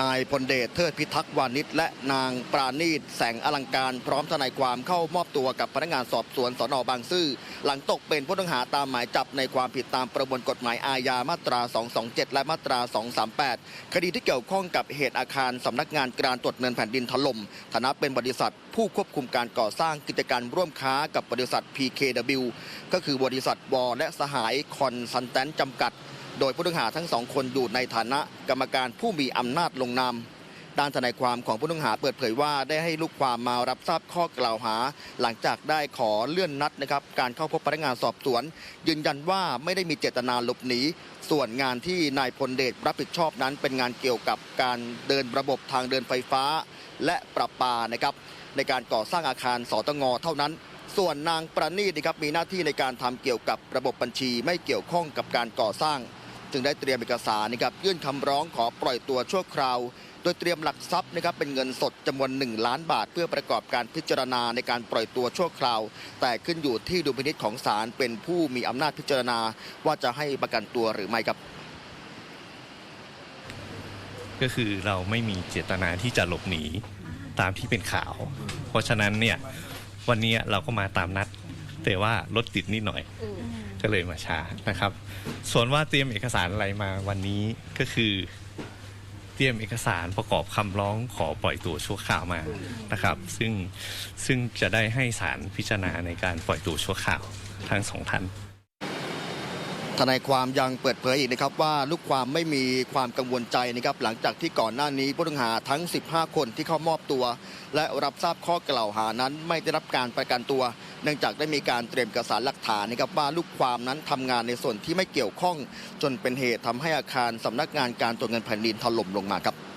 นายพลเดชเทิดพิทักษ์วานิชและนางปราณีตแสงอลังการพร้อมทนายความเข้ามอบตัวกับพนักงานสอบสวนสนบางซื่อ หลังตกเป็นผู้ต้องหาตามหมายจับในความผิดตามประมวลกฎหมายอาญามาตรา 227 และมาตรา 238 คดีที่เกี่ยวข้องกับเหตุอาคารสำนักงานการตรวจเงินแผ่นดินถล่มฐานะเป็นบริษัทผู้ควบคุมการก่อสร้างกิจการร่วมค้ากับบริษัท PKW ก็คือบริษัทวอและสหายคอนซัลแทนจำกัด โดยผู้ต้องหาทั้งสองคนอยู่ในฐานะกรรมการผู้มีอำนาจลงนามด้านทนายความของผู้ต้องหาเปิดเผยว่าได้ให้ลูกความมารับทราบข้อกล่าวหา หลังจากได้ขอเลื่อนนัดนะครับการเข้าพบพนักงานสอบสวน ยืนยันว่าไม่ได้มีเจตนาหลบหนีส่วนงานที่นายพลเดชรับผิดชอบนั้น เป็นงานเกี่ยวกับการเดินระบบทางเดินไฟฟ้า และประปานะครับในการก่อสร้างอาคารสตงเท่านั้น ส่วนนางประณีตนะครับมีหน้าที่ในการทำเกี่ยวกับระบบบัญชี ไม่เกี่ยวข้องกับการก่อสร้าง จึงได้เตรียมเอกสารนะครับยื่นคำร้องขอปล่อยตัวชั่วคราว โดยเตรียมหลักทรัพย์นะครับเป็นเงินสดจำนวน 1 ล้านบาท เพื่อประกอบการพิจารณาในการปล่อยตัวชั่วคราว แต่ขึ้นอยู่ที่ดุลพินิจของศาลเป็นผู้มีอำนาจพิจารณา ว่าจะให้ประกันตัวหรือไม่ครับ ก็คือเราไม่มีเจตนาที่จะหลบหนีตามที่เป็นข่าว เพราะฉะนั้นเนี่ยวันนี้เราก็มาตามนัด แต่ว่ารถติดนิดหน่อย ก็เลยมาช้านะครับ ส่วนว่าเตรียมเอกสารอะไรมาวันนี้ก็คือเตรียมเอกสารประกอบคำร้องขอปล่อยตัวชั่วคราวมานะครับ ซึ่งซึ่งจะได้ให้ศาลพิจารณาในการปล่อยตัวชั่วคราวทั้งสองท่าน ทนายความยังเปิดเผยอีกนะครับว่าลูกความไม่มีความกังวลใจนะครับหลังจากที่ก่อนหน้านี้ผู้ต้องหาทั้ง 15 คนที่เข้ามอบตัว และรับทราบข้อกล่าวหานั้นไม่ได้รับการประกันตัว เนื่องจากได้มีการเตรียมเอกสารหลักฐานนะครับว่าลูกความนั้นทำงานในส่วนที่ไม่เกี่ยวข้อง จนเป็นเหตุทำให้อาคารสำนักงานการตรวจเงินแผ่นดินถล่มลงมาครับ